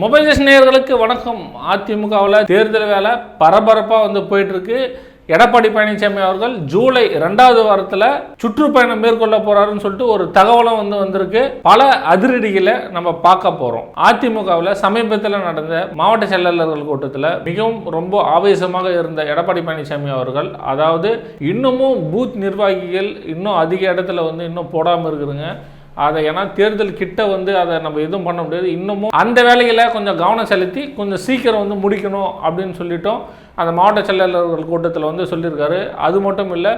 Mobile நேயர்களுக்கு வணக்கம். அதிமுகவில் தேர்தல் வேலை பரபரப்பாக வந்து போயிட்டு இருக்கு எடப்பாடி பழனிசாமி அவர்கள் ஜூலை ரெண்டாவது வாரத்தில் சுற்றுப்பயணம் மேற்கொள்ள போறாருன்னு சொல்லிட்டு ஒரு தகவலும் வந்து வந்திருக்கு. பல அதிரடிகளை நம்ம பார்க்க போறோம். அதிமுகவில் சமீபத்தில் நடந்த மாவட்ட செயலாளர்கள் கூட்டத்தில் மிகவும் ரொம்ப ஆவேசமாக இருந்த எடப்பாடி பழனிசாமி அவர்கள் அதாவது இன்னமும் பூத் நிர்வாகிகள் இன்னும் அதிக இடத்துல வந்து இன்னும் போடாமல் இருக்குதுங்க. அதை ஏன்னா தேர்தல் கிட்ட வந்து அதை நம்ம எதுவும் பண்ண முடியாது. இன்னமும் அந்த வேலையில் கொஞ்சம் கவனம் செலுத்தி கொஞ்சம் சீக்கிரம் வந்து முடிக்கணும் அப்படின்னு சொல்லிட்டோம். அந்த மாவட்ட செயலாளர்கள் கூட்டத்தில் வந்து சொல்லியிருக்காரு. அது மட்டும் இல்லை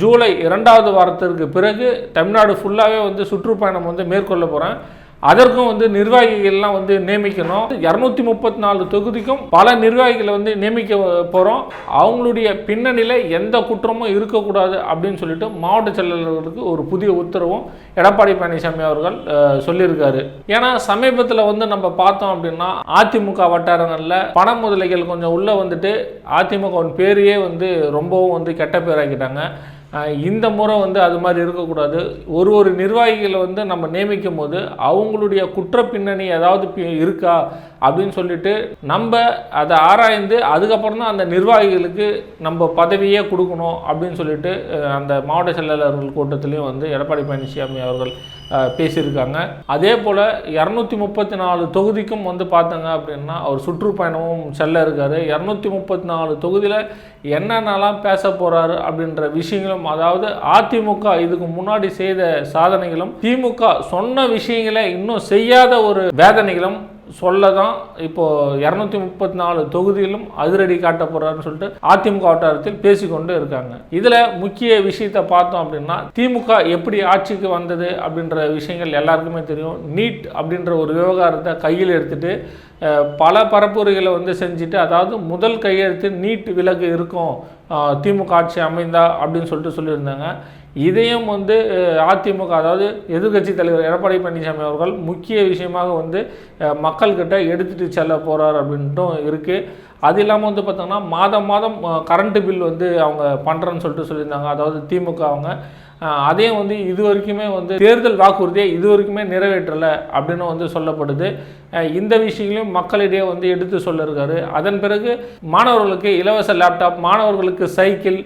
ஜூலை இரண்டாவது வாரத்திற்கு பிறகு தமிழ்நாடு ஃபுல்லாகவே வந்து சுற்றுப்பயணம் வந்து மேற்கொள்ள போகிறேன் அதற்கும் வந்து நிர்வாகிகள்லாம் வந்து நியமிக்கணும். இரநூத்தி முப்பத்தி நாலு தொகுதிக்கும் பல நிர்வாகிகளை வந்து நியமிக்க போகிறோம் அவங்களுடைய பின்னணியில் எந்த குற்றமும் இருக்கக்கூடாது அப்படின்னு சொல்லிட்டு மாவட்ட செயலாளர்களுக்கு ஒரு புதிய உத்தரவும் எடப்பாடி பழனிசாமி அவர்கள் சொல்லியிருக்காரு. ஏன்னா சமீபத்தில் வந்து நம்ம பார்த்தோம் அப்படின்னா அதிமுக வட்டாரங்களில் பண முதலைகள் கொஞ்சம் உள்ளே வந்துட்டு அதிமுகவின் பேரையே வந்து ரொம்பவும் வந்து கெட்ட பேராக்கிட்டாங்க. இந்த முறை வந்து அது மாதிரி இருக்கக்கூடாது. ஒரு ஒரு நிர்வாகிகளை வந்து நம்ம நியமிக்கும் போது அவங்களுடைய குற்ற பின்னணி ஏதாவது இருக்கா அப்படின்னு சொல்லிட்டு நம்ம அதை ஆராய்ந்து அதுக்கப்புறம் தான் அந்த நிர்வாகிகளுக்கு நம்ம பதவியே கொடுக்கணும் அப்படின்னு சொல்லிட்டு அந்த மாவட்ட செயலாளர்கள் கூட்டத்திலையும் வந்து எடப்பாடி பழனிசாமி அவர்கள் பேசியிருக்காங்க. அதே போல் இரநூத்தி முப்பத்தி நாலு தொகுதிக்கும் வந்து பார்த்தங்க அப்படின்னா அவர் சுற்றுப்பயணமும் செல்ல இருக்காரு. இரநூத்தி முப்பத்தி நாலு தொகுதியில் என்னென்னலாம் பேச போகிறாரு அப்படின்ற விஷயங்களும் அதாவது அதிமுக இதுக்கு முன்னாடி செய்த சாதனைகளும் திமுக சொன்ன விஷயங்களை இன்னும் செய்யாத ஒரு வேதனைகளும் சொல்ல தான் இப்போ இரநூத்தி முப்பத்தி நாலு தொகுதியிலும் அதிரடி காட்ட போறாருன்னு சொல்லிட்டு அதிமுக வட்டாரத்தில் பேசிக்கொண்டு இருக்காங்க. இதுல முக்கிய விஷயத்தை பார்த்தோம் அப்படின்னா திமுக எப்படி ஆட்சிக்கு வந்தது அப்படின்ற விஷயங்கள் எல்லாருக்குமே தெரியும். நீட் அப்படின்ற ஒரு விவகாரத்தை கையில் எடுத்துட்டு பல பரப்புரைகளை வந்து செஞ்சுட்டு அதாவது முதல் கையெழுத்து நீட் விலக்கு இருக்கும் 高. திமுக ஆட்சி அமைந்தா அப்படின்னு சொல்லிட்டு சொல்லியிருந்தாங்க. இதையும் வந்து அதிமுக அதாவது எதிர்க்கட்சி தலைவர் எடப்பாடி பழனிசாமி அவர்கள் முக்கிய விஷயமாக வந்து மக்கள்கிட்ட எடுத்துட்டு செல்ல போகிறார் அப்படின்ட்டும் இருக்குது அது இல்லாமல் வந்து பார்த்தோம்னா மாதம் மாதம் கரண்ட்டு பில் வந்து அவங்க பண்ணுறேன்னு சொல்லிட்டு சொல்லியிருந்தாங்க. அதாவது திமுக அவங்க. அதையும் வந்து இது வரைக்குமே வந்து தேர்தல் வாக்குறுதியை இது வரைக்குமே நிறைவேற்றலை அப்படின்னு வந்து சொல்லப்படுது. இந்த விஷயங்களையும் மக்களிடையே வந்து எடுத்து சொல்லியிருக்காரு அதன் பிறகு மாணவர்களுக்கு இலவச லேப்டாப் மாணவர்களுக்கு சைக்கிள்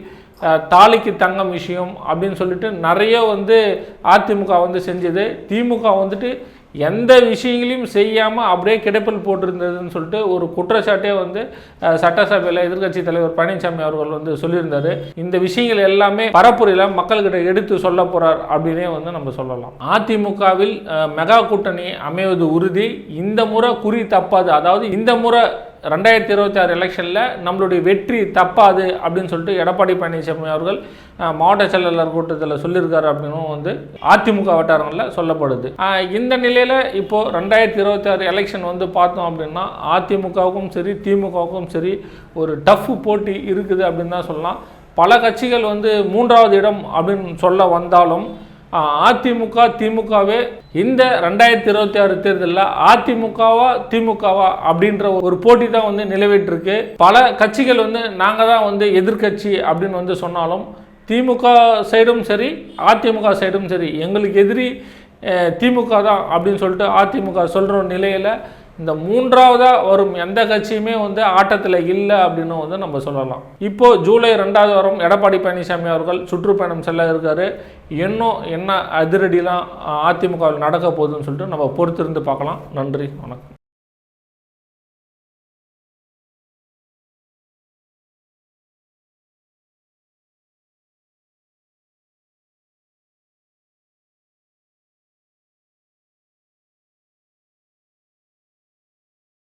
தாலிக்கு தங்கம் விஷயம் அப்படின்னு சொல்லிட்டு நிறைய வந்து அதிமுக வந்து செஞ்சது. திமுக வந்துட்டு எந்த விஷயங்களையும் செய்யாமல் அப்படியே கிடப்பில் போட்டிருந்ததுன்னு சொல்லிட்டு ஒரு குற்றச்சாட்டே வந்து சட்டசபையில் எதிர்க்கட்சி தலைவர் பழனிசாமி அவர்கள் வந்து சொல்லியிருந்தார். இந்த விஷயங்கள் எல்லாமே பரப்புரையில் மக்கள்கிட்ட எடுத்து சொல்ல போகிறார் அப்படின்னே வந்து நம்ம சொல்லலாம். அதிமுகவில் மெகா கூட்டணி அமைவது உறுதி. இந்த முறை குறி தப்பாது. அதாவது இந்த முறை ரெண்டாயிரத்தி இருபத்தி ஆறு எலெக்ஷனில் நம்மளுடைய வெற்றி தப்பாது அப்படின்னு சொல்லிட்டு எடப்பாடி பழனிசாமி அவர்கள் மாவட்ட செயலாளர் கூட்டத்தில் சொல்லியிருக்காரு அப்படின்னும் வந்து அதிமுக வட்டாரங்களில் சொல்லப்படுது. இந்த நிலையில் இப்போது ரெண்டாயிரத்தி இருபத்தி ஆறு எலெக்ஷன் வந்து பார்த்தோம் அப்படின்னா அதிமுகவுக்கும் சரி திமுகவுக்கும் சரி ஒரு டஃப் போட்டி இருக்குது அப்படின்னு தான் சொல்லலாம். பல கட்சிகள் வந்து மூன்றாவது இடம் அப்படின்னு சொல்ல வந்தாலும் அதிமுக திமுகவே இந்த ரெண்டாயிரத்தி இருபத்தி ஆறு தேர்தலில் அதிமுகவா திமுகவா அப்படின்ற ஒரு போட்டி தான் வந்து நிலவிட்டுருக்கு. பல கட்சிகள் வந்து நாங்கள் தான் வந்து எதிர்க்கட்சி அப்படின்னு வந்து சொன்னாலும் திமுக சைடும் சரி அதிமுக சைடும் சரி எங்களுக்கு எதிரி திமுக தான் அப்படின்னு சொல்லிட்டு அதிமுக சொல்கிற நிலையில் இந்த மூன்றாவதாக வரும் எந்த கட்சியுமே வந்து ஆட்டத்தில் இல்லை அப்படின்னு வந்து நம்ம சொல்லலாம். இப்போ ஜூலை ரெண்டாவது வாரம் எடப்பாடி பழனிசாமி அவர்கள் சுற்றுப்பயணம் செல்ல இருக்கார். இன்னும் என்ன அதிரடிலாம் அதிமுகவில் நடக்க போகுதுன்னு சொல்லிட்டு நம்ம பொறுத்திருந்து பார்க்கலாம். நன்றி வணக்கம்.